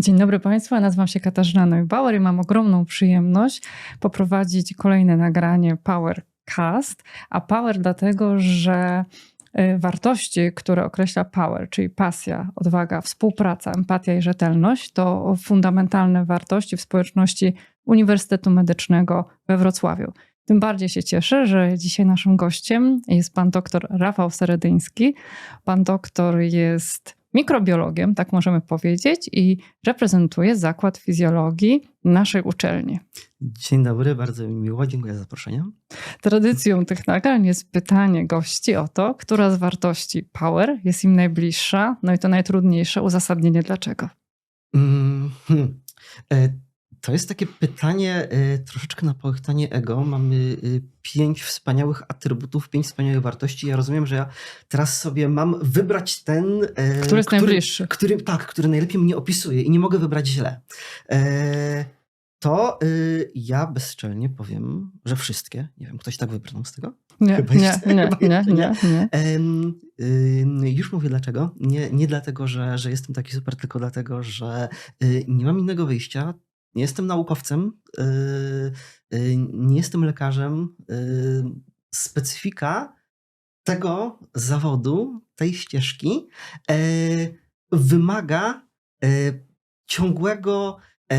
Dzień dobry Państwu, nazywam się Katarzyna Neubauer i mam ogromną przyjemność poprowadzić kolejne nagranie Powercast. A Power dlatego, że y, wartości, które określa Power, czyli pasja, odwaga, współpraca, empatia i rzetelność, to fundamentalne wartości w społeczności Uniwersytetu Medycznego we Wrocławiu. Tym bardziej się cieszę, że dzisiaj naszym gościem jest pan doktor Rafał Seredyński. Pan doktor jest mikrobiologiem, tak możemy powiedzieć, i reprezentuje Zakład Fizjologii naszej uczelni. Dzień dobry, bardzo mi miło, dziękuję za zaproszenie. Tradycją tych nagrań jest pytanie gości o to, która z wartości power jest im najbliższa, no i to najtrudniejsze uzasadnienie dlaczego. Mm, hmm. To jest takie pytanie e, troszeczkę na połychtanie ego. Mamy e, pięć wspaniałych atrybutów, pięć wspaniałych wartości. Ja rozumiem, że ja teraz sobie mam wybrać ten, e, Który jest najbliższy. Który, tak, który najlepiej mnie opisuje i nie mogę wybrać źle. To y, ja bezczelnie powiem, że wszystkie. Nie wiem, ktoś tak wybrnął z tego? Nie, nie, nie, nie, nie, ym, już mówię dlaczego. Nie, nie dlatego, że, że jestem taki super, tylko dlatego, że y, nie mam innego wyjścia. Nie jestem naukowcem, y, y, nie jestem lekarzem. Y, specyfika tego zawodu, tej ścieżki e, wymaga e, ciągłego e,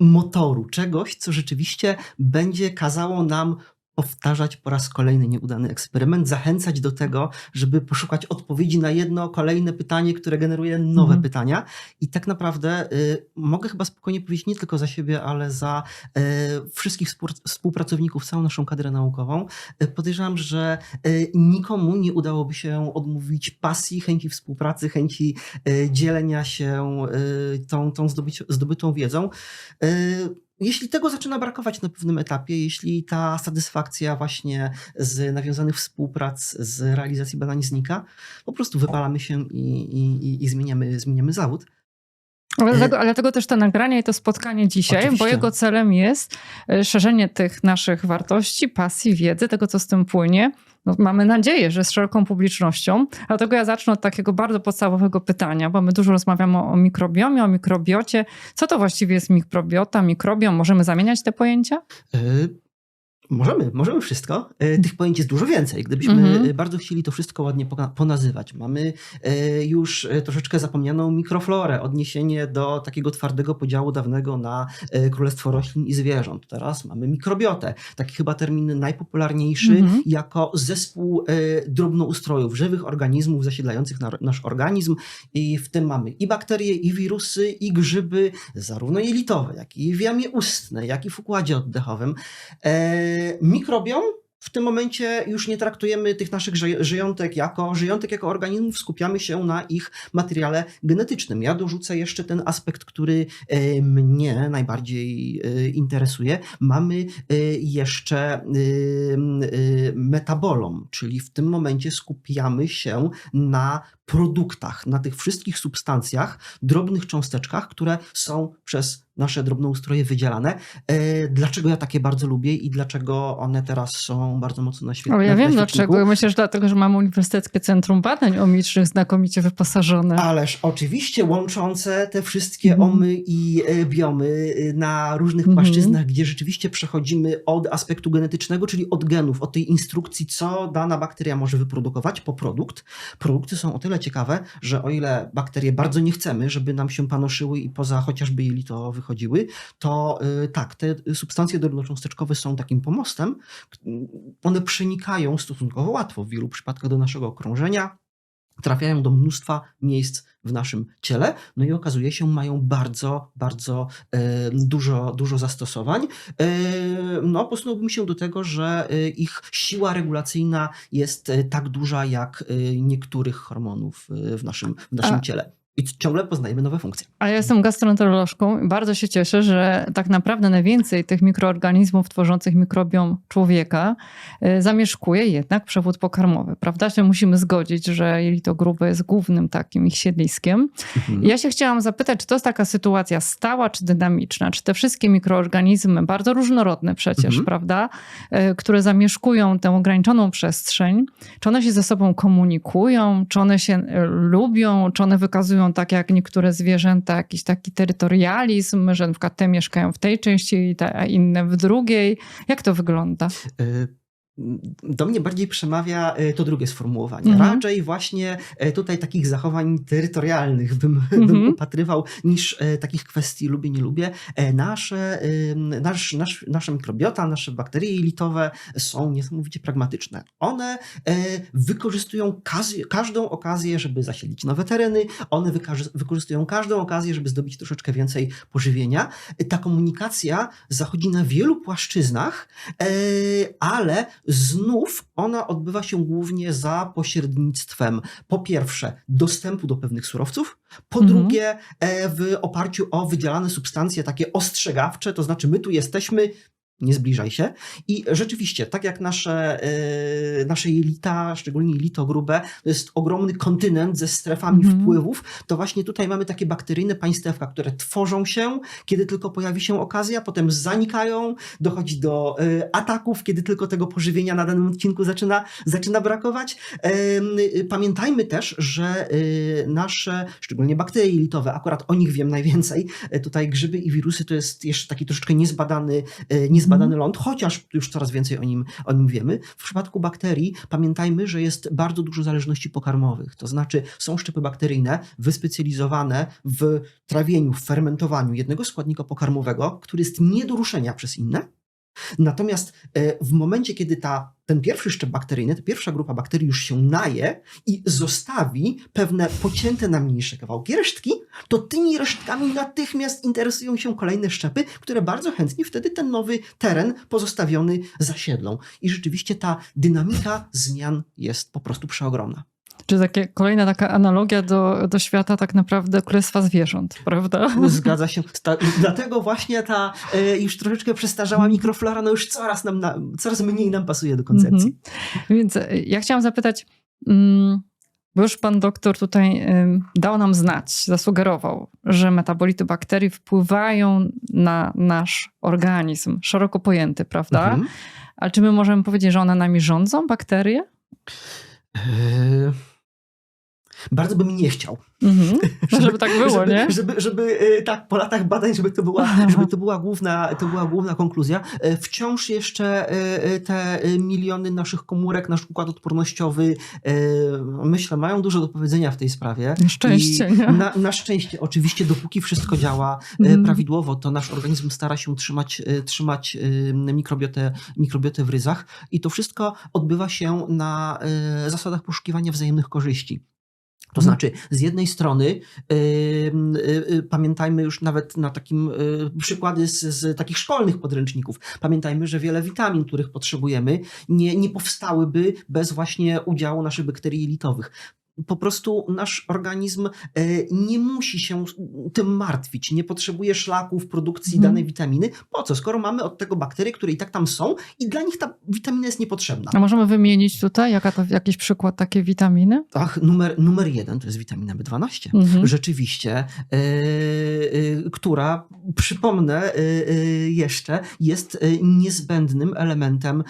motoru, czegoś, co rzeczywiście będzie kazało nam powtarzać po raz kolejny nieudany eksperyment, zachęcać do tego, żeby poszukać odpowiedzi na jedno kolejne pytanie, które generuje nowe Mhm. pytania. I tak naprawdę y, mogę chyba spokojnie powiedzieć nie tylko za siebie, ale za y, wszystkich współ- współpracowników, całą naszą kadrę naukową. Y, podejrzewam, że y, nikomu nie udałoby się odmówić pasji, chęci współpracy, chęci y, dzielenia się y, tą, tą zdobyć, zdobytą wiedzą. Y, jeśli tego zaczyna brakować na pewnym etapie, jeśli ta satysfakcja właśnie z nawiązanych współprac, z realizacji badań znika, po prostu wypalamy się i, i, i- zmieniamy, zmieniamy zawód. Ale dlatego, ale dlatego też to nagranie i to spotkanie dzisiaj, bo Oczywiście. jego celem jest e, szerzenie tych naszych wartości, pasji, wiedzy, tego co z tym płynie. No, mamy nadzieję, że z szeroką publicznością. Dlatego ja zacznę od takiego bardzo podstawowego pytania, bo my dużo rozmawiamy o, o mikrobiomie, o mikrobiocie. Co to właściwie jest mikrobiota, mikrobiom? Możemy zamieniać te pojęcia? Możemy, możemy wszystko. Y, Tych pojęć jest dużo więcej. Gdybyśmy Mhm. y, bardzo chcieli to wszystko ładnie ponazywać. Mamy y, już troszeczkę zapomnianą mikroflorę, odniesienie do takiego twardego podziału dawnego na królestwo roślin i zwierząt. Teraz mamy mikrobiotę, taki chyba termin najpopularniejszy, Mhm. jako zespół drobnoustrojów, żywych organizmów zasiedlających na, nasz organizm. I w tym mamy i bakterie, i wirusy, i grzyby, zarówno jelitowe, jak i w jamie ustnej, jak i w układzie oddechowym. Mikrobiom w tym momencie już nie traktujemy tych naszych ży- żyjątek jako żyjątek jako organizmów, skupiamy się na ich materiale genetycznym. Ja dorzucę jeszcze ten aspekt, który e, mnie najbardziej e, interesuje. Mamy e, jeszcze metabolom, czyli w tym momencie skupiamy się na produktach, na tych wszystkich substancjach, drobnych cząsteczkach, które są przez nasze drobnoustroje wydzielane. E, Dlaczego ja takie bardzo lubię i dlaczego one teraz są bardzo mocno na świecie? Ja wiem dlaczego. Myślę, że dlatego, że mamy Uniwersyteckie Centrum Badań Omicznych znakomicie wyposażone. Ależ oczywiście łączące te wszystkie Mhm. omy i e, biomy e, na różnych Mhm. płaszczyznach, gdzie rzeczywiście przechodzimy od aspektu genetycznego, czyli od genów, od tej instrukcji, co dana bakteria może wyprodukować po produkt. Produkty są o tyle ciekawe, że o ile bakterie bardzo nie chcemy, żeby nam się panoszyły i poza chociażby jelito wychodziły, to y, tak, te substancje drobnocząsteczkowe są takim pomostem. One przenikają stosunkowo łatwo w wielu przypadkach do naszego okrążenia, trafiają do mnóstwa miejsc w naszym ciele, no i okazuje się, mają bardzo, bardzo e, dużo, dużo zastosowań. E, no, posunąłbym się do tego, że e, ich siła regulacyjna jest tak duża jak niektórych hormonów w naszym, w naszym A- ciele. I ciągle poznajemy nowe funkcje. A ja jestem gastroenterolożką i bardzo się cieszę, że tak naprawdę najwięcej tych mikroorganizmów tworzących mikrobiom człowieka y, zamieszkuje jednak przewód pokarmowy. Prawda? Się musimy zgodzić, że jelito grube jest głównym takim ich siedliskiem. Mhm. Ja się chciałam zapytać, czy to jest taka sytuacja stała czy dynamiczna? Czy te wszystkie mikroorganizmy, bardzo różnorodne przecież, Mhm. prawda, y, które zamieszkują tę ograniczoną przestrzeń, czy one się ze sobą komunikują, czy one się y, lubią, czy one wykazują wykorzystują tak jak niektóre zwierzęta jakiś taki terytorializm, że na przykład te mieszkają w tej części, a inne w drugiej. Jak to wygląda? Do mnie bardziej przemawia e, to drugie sformułowanie. Mhm. Raczej właśnie e, tutaj takich zachowań terytorialnych bym, mhm. bym upatrywał, niż e, takich kwestii lubię, nie lubię. Nasze, nasz, nasz, nasze mikrobiota, nasze bakterie jelitowe są niesamowicie pragmatyczne. One wykorzystują każdą okazję, żeby zasiedlić nowe tereny, one wykorzystują każdą okazję, żeby zdobyć troszeczkę więcej pożywienia. Ta komunikacja zachodzi na wielu płaszczyznach, ale znów ona odbywa się głównie za pośrednictwem po pierwsze dostępu do pewnych surowców, po mhm. drugie e, w oparciu o wydzielane substancje takie ostrzegawcze, to znaczy my tu jesteśmy, nie zbliżaj się. I rzeczywiście, tak jak nasze, yy, nasze jelita, szczególnie jelito grube, to jest ogromny kontynent ze strefami mm wpływów, to właśnie tutaj mamy takie bakteryjne państewka, które tworzą się, kiedy tylko pojawi się okazja, potem zanikają, dochodzi do yy, ataków, kiedy tylko tego pożywienia na danym odcinku zaczyna, zaczyna brakować. Yy, pamiętajmy też, że nasze, szczególnie bakterie jelitowe, akurat o nich wiem najwięcej, tutaj grzyby i wirusy to jest jeszcze taki troszeczkę niezbadany, niezbadany zbadany ląd, chociaż już coraz więcej o nim, o nim wiemy. W przypadku bakterii pamiętajmy, że jest bardzo dużo zależności pokarmowych. To znaczy są szczepy bakteryjne wyspecjalizowane w trawieniu, w fermentowaniu jednego składnika pokarmowego, który jest nie do ruszenia przez inne, Natomiast e, w momencie, kiedy ta, ten pierwszy szczep bakteryjny, ta pierwsza grupa bakterii już się naje i zostawi pewne pocięte na mniejsze kawałki resztki, to tymi resztkami natychmiast interesują się kolejne szczepy, które bardzo chętnie wtedy ten nowy teren pozostawiony zasiedlą. I rzeczywiście ta dynamika zmian jest po prostu przeogromna. Czy takie, kolejna taka analogia do, do świata tak naprawdę królestwa zwierząt, prawda? Zgadza się. dlatego właśnie ta y, już troszeczkę przestarzała mikroflora no już coraz, nam na, coraz mniej nam pasuje do koncepcji. Mhm. Więc e, ja chciałam zapytać, mm, bo już pan doktor tutaj dał nam znać, zasugerował, że metabolity bakterii wpływają na nasz organizm, szeroko pojęty, prawda? Mhm. Ale czy my możemy powiedzieć, że one nami rządzą, bakterie? Yy... Bardzo bym nie chciał. Mhm. Żeby, żeby, tak było, żeby, nie? Żeby, żeby, e, tak, po latach badań, żeby to była, żeby to była, główna, to była główna konkluzja. E, wciąż jeszcze e, te miliony naszych komórek, nasz układ odpornościowy, myślę, mają dużo do powiedzenia w tej sprawie. Na szczęście? Na, na, szczęście, oczywiście, dopóki wszystko działa mhm. prawidłowo, to nasz organizm stara się trzymać, trzymać mikrobiotę, mikrobiotę w ryzach i to wszystko odbywa się na zasadach poszukiwania wzajemnych korzyści. To mhm. znaczy, z jednej strony yy, yy, pamiętajmy już nawet na takim yy, przykłady z, z, takich szkolnych podręczników. Pamiętajmy, że wiele witamin, których potrzebujemy, nie, nie powstałyby bez właśnie udziału naszych bakterii jelitowych po prostu nasz organizm e, nie musi się tym martwić, nie potrzebuje szlaków produkcji hmm. danej witaminy. Po co? Skoro mamy od tego bakterie, które i tak tam są i dla nich ta witamina jest niepotrzebna. A możemy wymienić tutaj jaka to, jakiś przykład takiej witaminy? Ach, numer, numer jeden to jest witamina B12. Hmm. Rzeczywiście, yy, która, przypomnę yy, jeszcze, jest niezbędnym elementem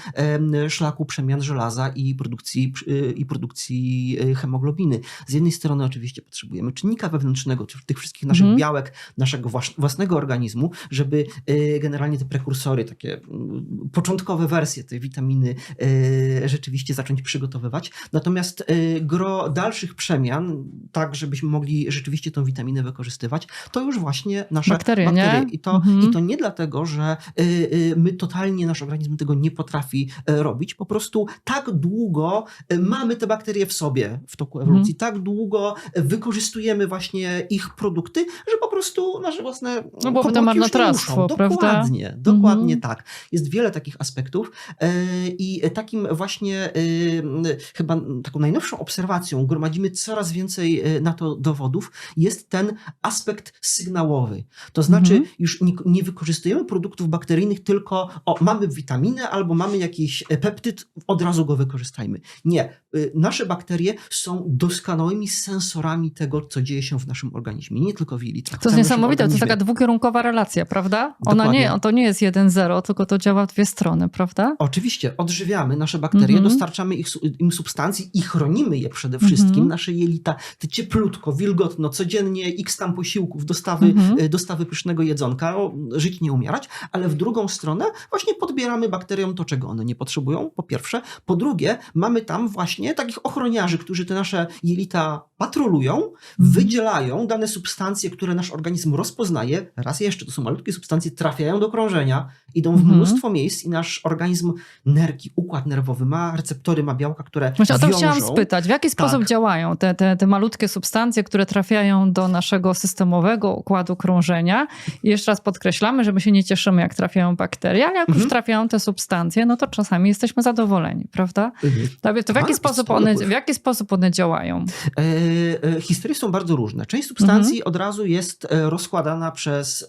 szlaku przemian żelaza i produkcji, i produkcji hemoglobiny Z jednej strony oczywiście potrzebujemy czynnika wewnętrznego, tych wszystkich naszych mm. białek, naszego własnego organizmu, żeby y, generalnie te prekursory, takie mm, początkowe wersje tej witaminy y, rzeczywiście zacząć przygotowywać. Natomiast y, gro dalszych przemian, tak żebyśmy mogli rzeczywiście tą witaminę wykorzystywać, to już właśnie nasze bakterie. bakterie. I, to, mm. I to nie dlatego, że my totalnie, nasz organizm tego nie potrafi robić, po prostu tak długo mamy te bakterie w sobie w toku ewolucji, mhm. tak długo wykorzystujemy właśnie ich produkty, że po prostu nasze własne No bo to marnotrawstwo, prawda? Dokładnie, dokładnie mhm. tak. Jest wiele takich aspektów e, i takim właśnie e, chyba taką najnowszą obserwacją, gromadzimy coraz więcej e, na to dowodów, jest ten aspekt sygnałowy. To znaczy mhm. już nie, nie wykorzystujemy produktów bakteryjnych tylko o, mamy witaminę albo mamy jakiś peptyd, od razu go wykorzystajmy. Nie. Nasze bakterie są doskonałymi sensorami tego, co dzieje się w naszym organizmie, nie tylko w jelitach. To jest niesamowite, to jest taka dwukierunkowa relacja, prawda? Ona nie, to nie jest 1-0, tylko to działa w dwie strony, prawda? Oczywiście, odżywiamy nasze bakterie, Mhm. dostarczamy ich, im substancji i chronimy je przede wszystkim. Mhm. Nasze jelita, te cieplutko, wilgotno, codziennie x tam posiłków, dostawy, Mhm. y, dostawy pysznego jedzonka, o, żyć nie umierać, ale w drugą stronę właśnie podbieramy bakteriom to, czego one nie potrzebują, po pierwsze. Po drugie, mamy tam właśnie takich ochroniarzy, którzy te nasze jelita patrolują, wydzielają dane substancje, które nasz organizm rozpoznaje. Raz jeszcze, to są malutkie substancje, trafiają do krążenia, idą w Mhm. mnóstwo miejsc i nasz organizm nerki, układ nerwowy ma receptory, ma białka, które Właśnie o to wiążą. chciałam spytać. W jaki sposób Tak. działają te, te, te malutkie substancje, które trafiają do naszego systemowego układu krążenia? I jeszcze raz podkreślamy, że my się nie cieszymy, jak trafiają bakterie, ale jak już Mhm. trafiają te substancje, no to czasami jesteśmy zadowoleni, prawda? Mhm. To, w, jaki Tak, sposób to one, w jaki sposób one działają? E, e, historie są bardzo różne. Część substancji Mhm. od razu jest e, rozkładana przez e,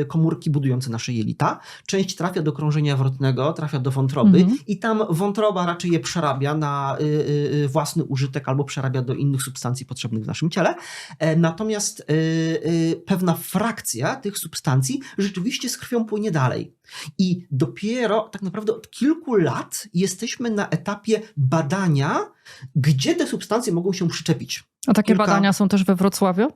e, komórki budujące nasze jelita. Część trafia do krążenia wrotnego, trafia do wątroby Mhm. i tam wątroba raczej je przerabia na e, e, e, własny użytek albo przerabia do innych substancji potrzebnych w naszym ciele. E, Natomiast pewna frakcja tych substancji rzeczywiście z krwią płynie dalej. I dopiero tak naprawdę od kilku lat jesteśmy na etapie badania, gdzie te substancje mogą się przyczepić. A takie Kilka- badania są też we Wrocławiu,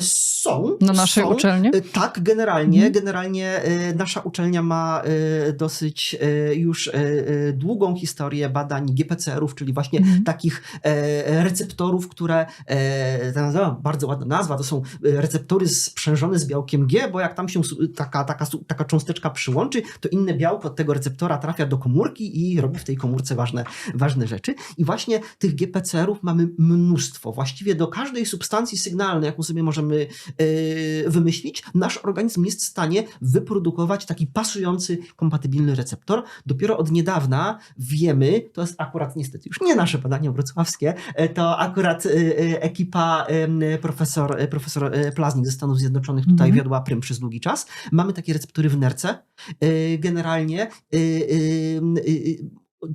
są. na naszej są. uczelni? E, Tak, generalnie. Mhm. Generalnie e, nasza uczelnia ma e, dosyć e, już e, e, długą historię badań GPCR-ów, czyli właśnie Mhm. takich e, receptorów, które, e, ta nazwa, bardzo ładna nazwa, to są e, receptory sprzężone z białkiem G, bo jak tam się taka, taka, taka cząsteczka przyłączy, to inne białko od tego receptora trafia do komórki i robi w tej komórce ważne, ważne rzeczy. I właśnie tych GPCR-ów mamy mnóstwo. Właściwie do każdej substancji sygnalnej, jaką sobie możemy e, wymyślić, nasz organizm jest w stanie wyprodukować taki pasujący, kompatybilny receptor. Dopiero od niedawna wiemy, to jest akurat niestety już nie nasze badania wrocławskie, e, to akurat e, ekipa profesor, profesor Plaznik ze Stanów Zjednoczonych tutaj Mhm. wiodła prym przez długi czas. Mamy takie receptory w nerce. Generalnie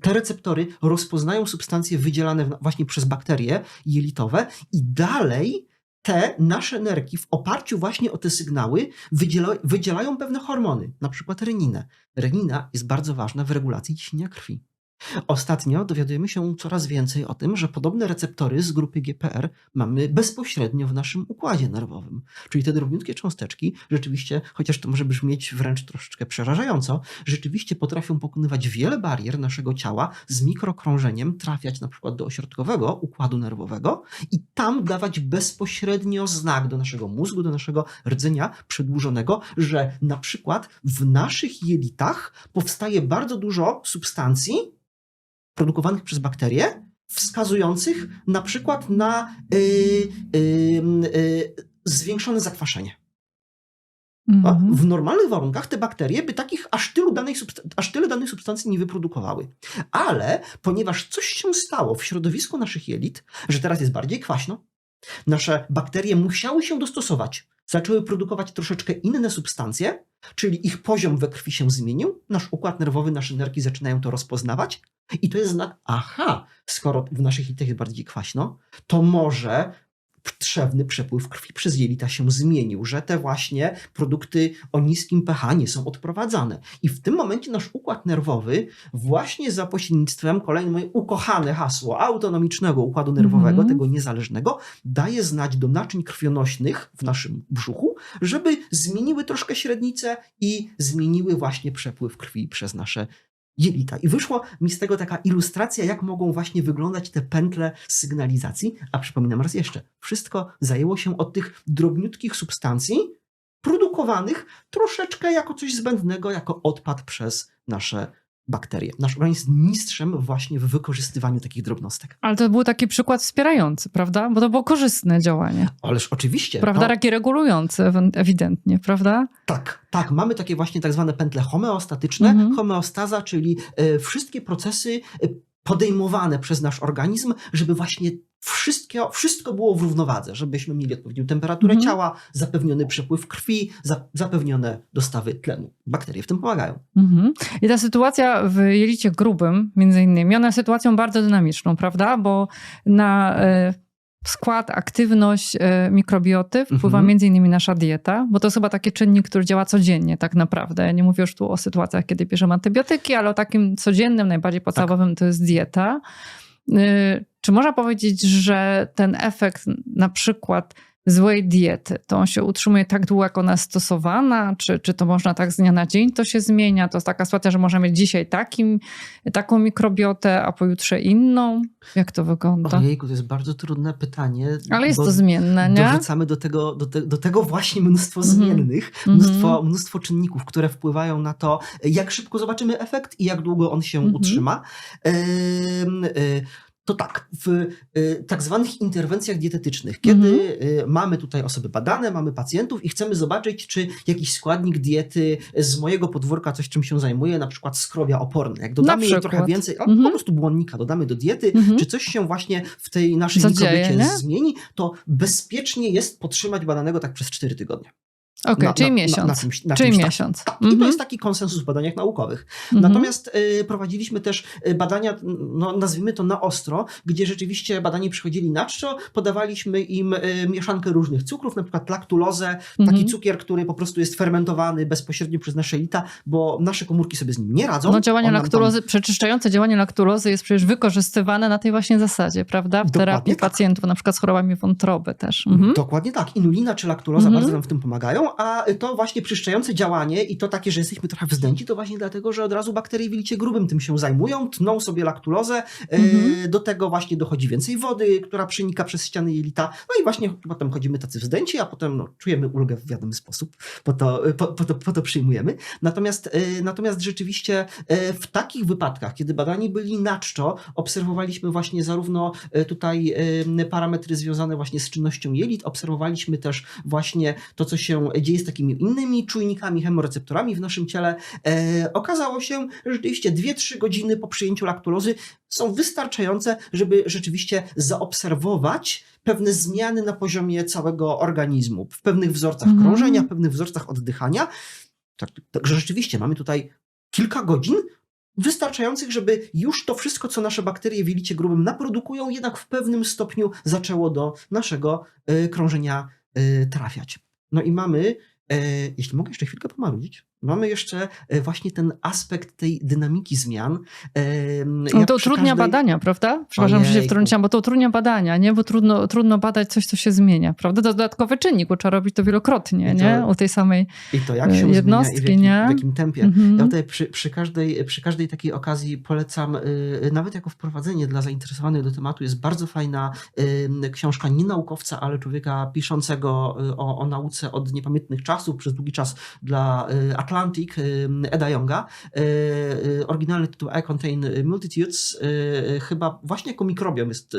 te receptory rozpoznają substancje wydzielane właśnie przez bakterie jelitowe i dalej te nasze nerki w oparciu właśnie o te sygnały wydziela, wydzielają pewne hormony, na przykład reninę. Renina jest bardzo ważna w regulacji ciśnienia krwi. Ostatnio dowiadujemy się coraz więcej o tym, że podobne receptory z grupy GPR mamy bezpośrednio w naszym układzie nerwowym. Czyli te drobniutkie cząsteczki rzeczywiście, chociaż to może brzmieć wręcz troszeczkę przerażająco, rzeczywiście potrafią pokonywać wiele barier naszego ciała z mikrokrążeniem, trafiać na przykład do ośrodkowego układu nerwowego i tam dawać bezpośrednio znak do naszego mózgu, do naszego rdzenia przedłużonego, że na przykład w naszych jelitach powstaje bardzo dużo substancji produkowanych przez bakterie, wskazujących na przykład na y, y, y, zwiększone zakwaszenie. Mhm. W normalnych warunkach te bakterie by takich aż tylu danej aż tyle danych substancji nie wyprodukowały. Ale ponieważ coś się stało w środowisku naszych jelit, że teraz jest bardziej kwaśno, nasze bakterie musiały się dostosować. Zaczęły produkować troszeczkę inne substancje, czyli ich poziom we krwi się zmienił, nasz układ nerwowy, nasze nerki zaczynają to rozpoznawać. I to jest znak, aha, skoro w naszych jelitach jest bardziej kwaśno, to może trzewny przepływ krwi przez jelita się zmienił, że te właśnie produkty o niskim pH nie są odprowadzane. I w tym momencie nasz układ nerwowy właśnie za pośrednictwem, kolejne moje ukochane hasło, autonomicznego układu nerwowego, Mhm. tego niezależnego, daje znać do naczyń krwionośnych w naszym brzuchu, żeby zmieniły troszkę średnicę i zmieniły właśnie przepływ krwi przez nasze jelita. I wyszła mi z tego taka ilustracja, jak mogą właśnie wyglądać te pętle sygnalizacji. A przypominam raz jeszcze, wszystko zajęło się od tych drobniutkich substancji produkowanych troszeczkę jako coś zbędnego, jako odpad przez nasze bakterie. Nasz organizm jest mistrzem właśnie w wykorzystywaniu takich drobnostek. Ale to był taki przykład wspierający, prawda? Bo to było korzystne działanie. Ależ oczywiście. Prawda? Taki regulujący ewen- ewidentnie, prawda? Tak, tak. Mamy takie właśnie tak zwane pętle homeostatyczne. Mhm. Homeostaza, czyli e, wszystkie procesy e, podejmowane przez nasz organizm, żeby właśnie wszystko, wszystko było w równowadze, żebyśmy mieli odpowiednią temperaturę Mhm. ciała, zapewniony przepływ krwi, za, zapewnione dostawy tlenu. Bakterie w tym pomagają. Mhm. I ta sytuacja w jelicie grubym, między innymi, ona jest sytuacją bardzo dynamiczną, prawda? Bo na e, skład, aktywność e, mikrobioty wpływa Mhm. między innymi nasza dieta, bo to jest chyba taki czynnik, który działa codziennie tak naprawdę. Ja nie mówię już tu o sytuacjach, kiedy bierzemy antybiotyki, ale o takim codziennym, najbardziej podstawowym to jest dieta. Y, Czy można powiedzieć, że ten efekt na przykład złej diety, to on się utrzymuje tak długo, jak ona jest stosowana? Czy, czy to można tak z dnia na dzień to się zmienia? To jest taka sytuacja, że możemy mieć dzisiaj takim, taką mikrobiotę, a pojutrze inną? Jak to wygląda? Ojejku, to jest bardzo trudne pytanie. Ale jest to zmienne, nie? Dorzucamy do tego, do, te, do tego właśnie mnóstwo Mhm. zmiennych, Mhm. mnóstwo, mnóstwo czynników, które wpływają na to, jak szybko zobaczymy efekt i jak długo on się Mhm. utrzyma. Ym, y, to tak, w y, tak zwanych interwencjach dietetycznych, kiedy Mhm. y, mamy tutaj osoby badane, mamy pacjentów i chcemy zobaczyć, czy jakiś składnik diety z mojego podwórka, coś czym się zajmuje, na przykład skrobia oporne, jak dodamy jej trochę więcej, albo Mhm. po prostu błonnika dodamy do diety, Mhm. czy coś się właśnie w tej naszej nie? zmieni, to bezpiecznie jest podtrzymać badanego tak przez 4 tygodnie. Okej, Na- czyli na- miesiąc. na na czyli takim. miesiąc. Tak, I Mhm. to jest taki konsensus w badaniach naukowych. Mhm. Natomiast y, prowadziliśmy też y, badania, no, nazwijmy to na ostro, gdzie rzeczywiście badani przychodzili na czczo, podawaliśmy im y, mieszankę różnych cukrów, na przykład laktulozę, taki Mhm. cukier, który po prostu jest fermentowany bezpośrednio przez nasze jelita, bo nasze komórki sobie z nim nie radzą. No działanie nam tam- laktulozy, przeczyszczające działanie laktulozy jest przecież wykorzystywane na tej właśnie zasadzie, prawda? W terapii tak. pacjentów, na przykład z chorobami wątroby też. Mhm. Dokładnie tak. Inulina czy laktuloza Mhm. bardzo nam w tym pomagają, a to właśnie przyszczające działanie i to takie, że jesteśmy trochę wzdęci, to właśnie dlatego, że od razu bakterie w jelicie grubym tym się zajmują, tną sobie laktulozę, e, Mhm. do tego właśnie dochodzi więcej wody, która przenika przez ściany jelita, no i właśnie potem chodzimy tacy wzdęci, a potem no, czujemy ulgę w wiadomy sposób, po to, po, po to, po to przyjmujemy. Natomiast, e, natomiast rzeczywiście e, w takich wypadkach, kiedy badani byli na czczo, obserwowaliśmy właśnie zarówno e, tutaj e, parametry związane właśnie z czynnością jelit, obserwowaliśmy też właśnie to, co się dzieje z takimi innymi czujnikami, chemoreceptorami w naszym ciele. E, okazało się, że rzeczywiście 2-3 godziny po przyjęciu laktulozy są wystarczające, żeby rzeczywiście zaobserwować pewne zmiany na poziomie całego organizmu, w pewnych wzorcach Mhm. krążenia, w pewnych wzorcach oddychania. Tak, także rzeczywiście mamy tutaj kilka godzin wystarczających, żeby już to wszystko, co nasze bakterie w jelicie grubym naprodukują, jednak w pewnym stopniu zaczęło do naszego y, krążenia y, trafiać. No i mamy, e, jeśli mogę jeszcze chwilkę pomarudzić, mamy jeszcze e, właśnie ten aspekt tej dynamiki zmian. No ja to utrudnia każdej- badania, prawda? Przepraszam, że się wtrąciłam, bo to utrudnia badania, nie? Bo trudno, trudno badać coś, co się zmienia, prawda? To dodatkowy czynnik, bo trzeba robić to wielokrotnie, to- nie? U tej samej I to jak się e, jednostki, zmienia i w jakim, nie? w jakim tempie. Mhm. Ja tutaj przy, przy, każdej, przy każdej takiej okazji polecam, y, nawet jako wprowadzenie dla zainteresowanych do tematu, jest bardzo fajna książka nie naukowca, ale człowieka piszącego y, o, o nauce od niepamiętnych czasów, przez długi czas dla Atlantic, y, Eda Younga. Y, y, oryginalny tytuł I Contain Multitudes, chyba właśnie jako mikrobiom jest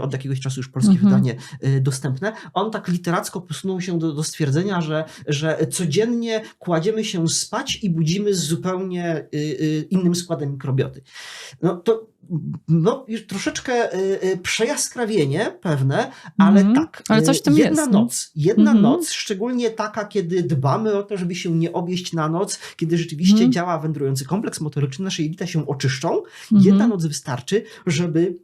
od jakiegoś czasu już polskie Mhm. wydanie dostępne. On tak literacko posunął się do, do stwierdzenia, że, że codziennie kładziemy się spać i budzimy z zupełnie innym składem mikrobioty. No to no, już troszeczkę y, przejaskrawienie pewne, ale Mhm. tak. Ale coś w tym jedna jest, no. noc, jedna Mhm. noc, szczególnie taka, kiedy dbamy o to, żeby się nie obieść na noc, kiedy rzeczywiście Mhm. działa wędrujący kompleks motoryczny, nasze jelita się oczyszczą. Mhm. Jedna noc wystarczy, żeby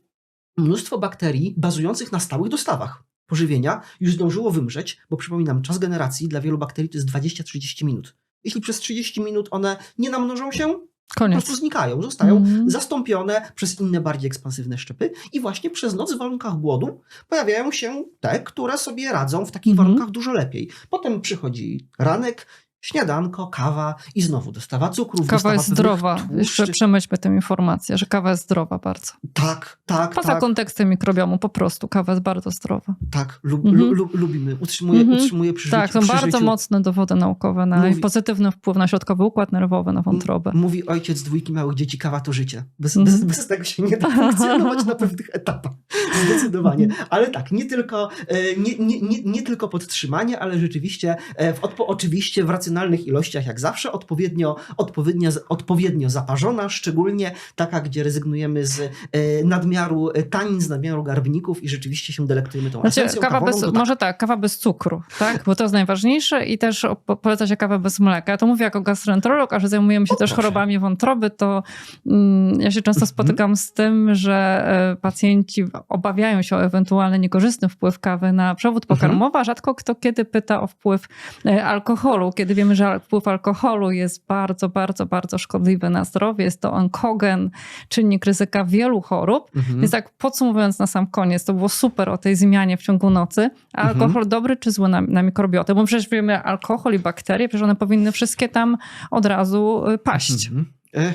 mnóstwo bakterii bazujących na stałych dostawach pożywienia już zdążyło wymrzeć, bo przypominam, czas generacji dla wielu bakterii to jest 20-30 minut. Jeśli przez 30 minut one nie namnożą się, po Koniec. prostu znikają, zostają Mhm. zastąpione przez inne, bardziej ekspansywne szczepy i właśnie przez noc w warunkach głodu pojawiają się te, które sobie radzą w takich Mhm. warunkach dużo lepiej. Potem przychodzi ranek, śniadanko, kawa i znowu dostawa cukrów, Kawa dostawa jest zdrowa. Jeszcze przemyślmy tę informację, że kawa jest zdrowa bardzo. Tak, tak, Poza tak. kontekstem mikrobiomu, po prostu kawa jest bardzo zdrowa. Tak, lub, Mhm. lu, lu, lubimy, utrzymuje, Mhm. utrzymuje przy tak, są przy bardzo życiu. mocne dowody naukowe na Mówi- pozytywny wpływ na środkowy układ nerwowy, na wątrobę. Mówi ojciec dwójki małych dzieci, kawa to życie. Bez, Mhm. bez, bez tego się nie da funkcjonować na pewnych etapach. Zdecydowanie. Ale tak, nie tylko, e, nie, nie, nie, nie tylko podtrzymanie, ale rzeczywiście, e, w odpo, oczywiście w racjonalnych ilościach, jak zawsze, odpowiednio, odpowiednio, odpowiednio zaparzona, szczególnie taka, gdzie rezygnujemy z e, nadmiaru tanin, z nadmiaru garbników i rzeczywiście się delektujemy tą Znaczy, esencją kawa bez, tak. może tak, kawa bez cukru, tak? Bo to jest najważniejsze i też po- poleca się kawę bez mleka. Ja to mówię jako gastroenterolog, a że zajmujemy się O, też proszę. chorobami wątroby, to mm, ja się często Mhm. spotykam z tym, że e, pacjenci obawiają się o ewentualny niekorzystny wpływ kawy na przewód Mhm. pokarmowy, a rzadko kto kiedy pyta o wpływ e, alkoholu, kiedy wiemy, że wpływ alkoholu jest bardzo, bardzo, bardzo szkodliwy na zdrowie. Jest to onkogen, czynnik ryzyka wielu chorób. Mhm. Więc tak podsumowując na sam koniec, to było super o tej zmianie w ciągu nocy. A Mhm. alkohol dobry czy zły na, na mikrobiotę? Bo przecież wiemy, alkohol i bakterie, przecież one powinny wszystkie tam od razu y, paść. Mhm. E,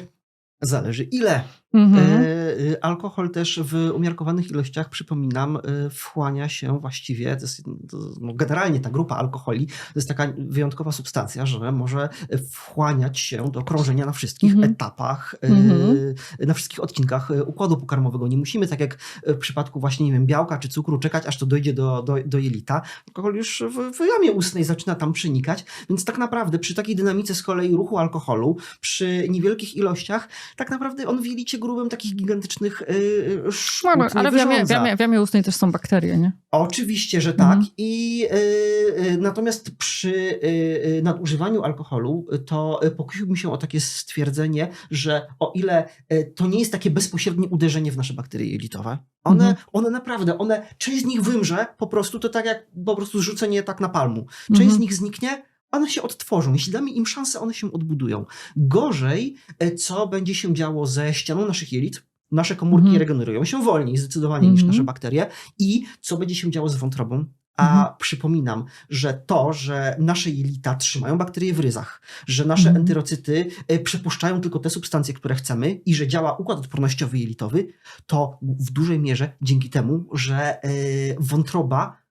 Zależy ile. Mhm. E, e, alkohol też w umiarkowanych ilościach, przypominam, e, wchłania się właściwie, to jest, to, no generalnie ta grupa alkoholi to jest taka wyjątkowa substancja, że może wchłaniać się do krążenia na wszystkich Mhm. etapach, Mhm. na wszystkich odcinkach układu pokarmowego. Nie musimy, tak jak w przypadku właśnie, nie wiem, białka czy cukru, czekać, aż to dojdzie do, do, do jelita. Alkohol już w, w jamie ustnej zaczyna tam przenikać, więc tak naprawdę przy takiej dynamice z kolei ruchu alkoholu, przy niewielkich ilościach, tak naprawdę on w jelicie grubym takich gigantycznych yy, No, ale w jamie, w, jamie, w jamie ustnej też są bakterie, nie? Oczywiście, że tak. Mhm. I yy, yy, natomiast przy yy, nadużywaniu alkoholu y, to pokusiłbym się o takie stwierdzenie, że o ile to nie jest takie bezpośrednie uderzenie w nasze bakterie jelitowe, one, Mhm. one naprawdę, one, część z nich wymrze po prostu, to tak jak po prostu zrzucenie tak na palmu. Część Mhm. z nich zniknie, one się odtworzą. Jeśli damy im szansę, one się odbudują. Gorzej, e, co będzie się działo ze ścianą naszych jelit. Nasze komórki Mhm. regenerują się wolniej zdecydowanie niż Mhm. nasze bakterie. I co będzie się działo z wątrobą? A Mhm. przypominam, że to, że nasze jelita trzymają bakterie w ryzach, że nasze Mhm. enterocyty e, przepuszczają tylko te substancje, które chcemy i że działa układ odpornościowy jelitowy, to w dużej mierze dzięki temu, że e, wątroba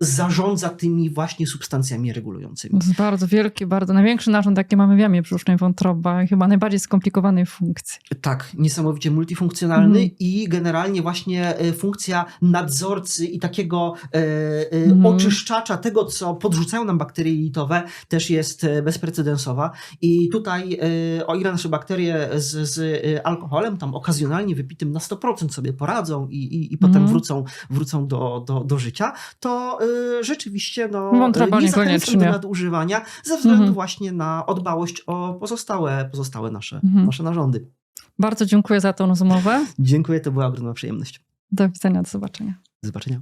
zarządza tymi właśnie substancjami regulującymi. To jest bardzo wielki, bardzo największy narząd, jaki mamy w jamie brzusznej wątroba chyba najbardziej skomplikowanej funkcji. Tak, niesamowicie multifunkcjonalny Mhm. i generalnie właśnie e, funkcja nadzorcy i takiego e, e, Mhm. oczyszczacza tego, co podrzucają nam bakterie jelitowe, też jest e, bezprecedensowa. I tutaj, e, o ile nasze bakterie z, z e, alkoholem tam okazjonalnie wypitym na 100% sobie poradzą i, i, i potem Mhm. wrócą, wrócą do, do, do życia, to rzeczywiście no, Wątroba e, nie zachęcam do nadużywania ze względu Mhm. właśnie na odbałość o pozostałe, pozostałe nasze, Mhm. nasze narządy. Bardzo dziękuję za tą rozmowę. Dziękuję, to była ogromna przyjemność. Do widzenia, do zobaczenia. Do zobaczenia.